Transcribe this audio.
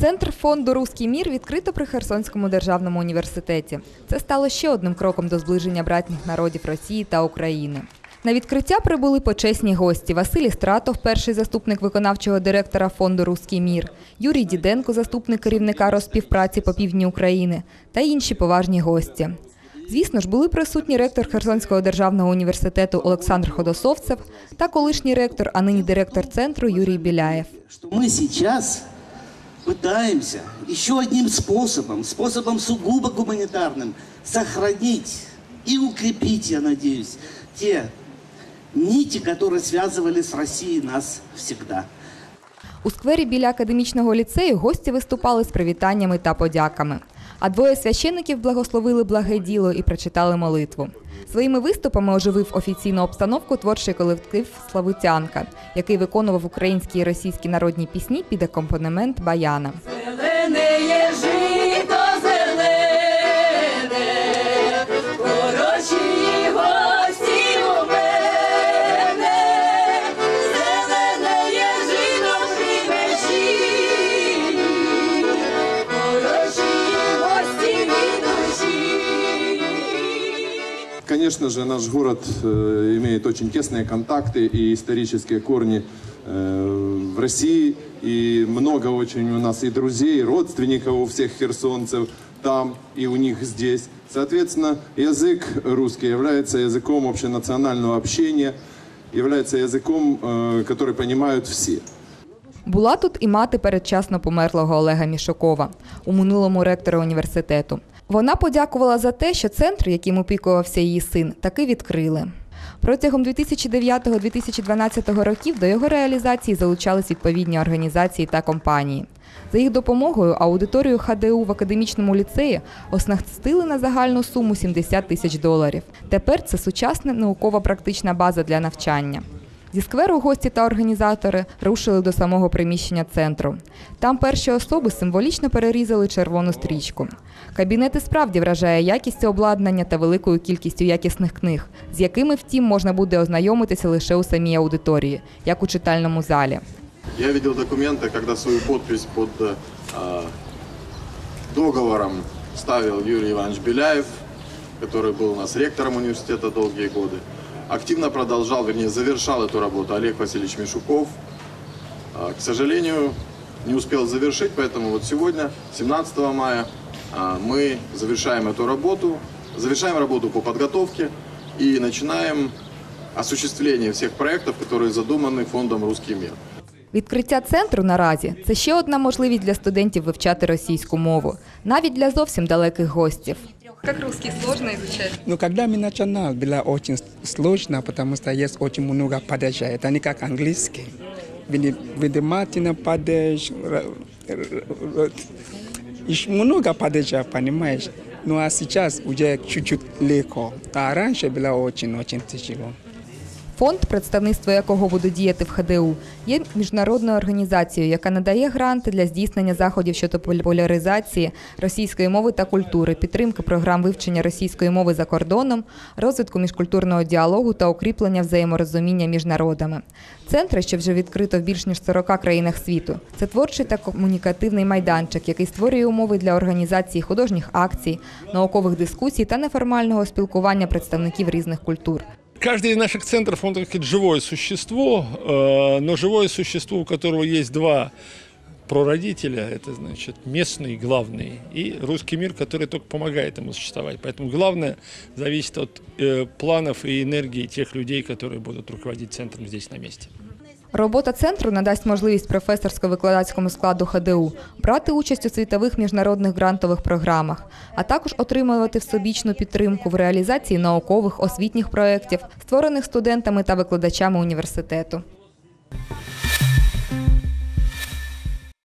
Центр фонду Руський мір відкрито при Херсонському державному університеті. Це стало ще одним кроком до зближення братніх народів Росії та України. На відкриття прибули почесні гості Василь Істратов, перший заступник виконавчого директора фонду Руський мір, Юрій Діденко, заступник керівника розпівпраці по півдні України, та інші поважні гості. Звісно ж, були присутні ректор Херсонського державного університету Олександр Ходосовцев та колишній ректор, а нині директор центру Юрій Біляєв. мы сейчас пытаемся еще одним способом, способом сугубо гуманитарным, сохранить и укрепить, я надеюсь, те нити, которые связывали с Россией нас всегда. У сквері біля академічного ліцею гості виступали з привітаннями та подяками. А двоє священиків благословили благе діло і прочитали молитву. Своїми виступами оживив офіційну обстановку творчий колектив Славутянка, який виконував українські і російські народні пісні під акомпанемент баяна. Конечно же, наш город э, имеет очень тесные контакты и исторические корни э, в России. И много очень у нас и друзей, и родственников у всех херсонцев там и у них здесь. Соответственно, язык русский является языком общенационального общения, является языком, э, который понимают все. Була тут і мати передчасно померлого Олега Мішокова, у минулому ректора університету. Вона подякувала за те, що центр, яким опікувався її син, таки відкрили. Протягом 2009-2012 років до його реалізації залучались відповідні організації та компанії. За їх допомогою аудиторію ХДУ в академічному ліцеї оснастили на загальну суму 70 тисяч доларів. Тепер це сучасна наукова-практична база для навчання. Зі скверу гості та організатори рушили до самого приміщення центру. Там перші особи символічно перерізали червону стрічку. Кабінет і справді вражає якістю обладнання та великою кількістю якісних книг, з якими, втім, можна буде ознайомитися лише у самій аудиторії, як у читальному залі. Я видел документы, когда свою подпись под э, договором ставил Юрий Иванович Беляев, который был у нас ректором университета долгие годы. Активно продолжал, вернее, завершал эту работу Олег Васильевич Мишуков. А, К сожалению, не успел завершить, поэтому вот сегодня, 17 мая, а, мы завершаем эту работу, завершаем работу по подготовке и начинаем осуществление всех проектов, которые задуманы фондом «Русский мир». Відкриття центру наразі це ще одна можливість для студентів вивчати російську мову, навіть для зовсім далеких гостів. Як русский сложно изучать? Ну, когда мы начинал, было очень сложно, потому что есть очень много падежей. Это не как английский. Внимательно падеж, много падежей, понимаешь? Ну, а сейчас уже чуть-чуть легко. А раньше было очень-очень тяжело. Фонд, представництво якого буде діяти в ХДУ, є міжнародною організацією, яка надає гранти для здійснення заходів щодо популяризації російської мови та культури, підтримки програм вивчення російської мови за кордоном, розвитку міжкультурного діалогу та укріплення взаєморозуміння між народами. Центри, що вже відкрито в більш ніж 40 країнах світу, це творчий та комунікативний майданчик, який створює умови для організації художніх акцій, наукових дискусій та неформального спілкування представників різних культур. Каждый из наших центров, он так сказать, живое существо, э, но живое существо, у которого есть два прародителя, это значит местный, главный, и русский мир, который только помогает ему существовать. Поэтому главное зависит от э, планов и энергии тех людей, которые будут руководить центром здесь на месте. Робота центру надасть можливість професорсько-викладацькому складу ХДУ брати участь у світових міжнародних грантових програмах, а також отримувати всебічну підтримку в реалізації наукових освітніх проєктів, створених студентами та викладачами університету.